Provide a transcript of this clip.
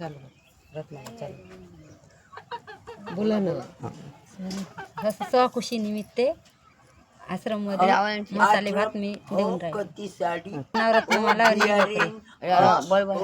चालू रत्नाला चालू. बोला ना. सहकुशी निमित्त आश्रममध्ये मसाले भात मी देऊन राहील. नवरत्न मला हो, बरोबर